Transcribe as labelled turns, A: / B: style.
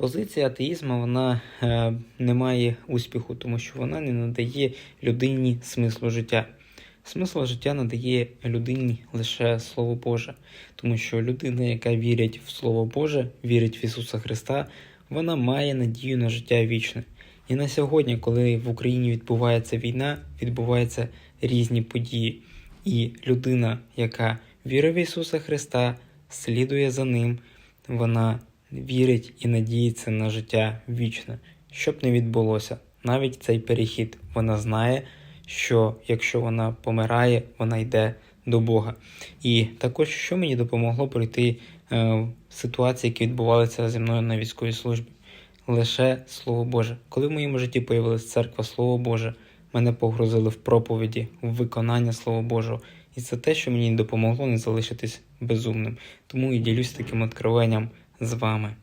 A: Позиція атеїзму вона е, не має успіху, тому що вона не надає людині смислу життя. Смисл життя надає людині лише Слово Боже, тому що людина, яка вірить в Слово Боже, вірить в Ісуса Христа, вона має надію на життя вічне. І на сьогодні, коли в Україні відбувається війна, відбуваються різні події. І людина, яка вірить в Ісуса Христа, слідує за Ним, вона вірить і надіється на життя вічне, щоб не відбулося. Навіть цей перехід вона знає, що якщо вона помирає, вона йде до Бога. І також, що мені допомогло пройти е, ситуації, які відбувалися зі мною на військовій службі. Лише Слово Боже. Коли в моєму житті появилась церква Слово Боже, мене погрузили в проповіді, в виконання Слова Божого. І це те, що мені допомогло не залишитись безумним. Тому і ділюсь таким откровенням з вами.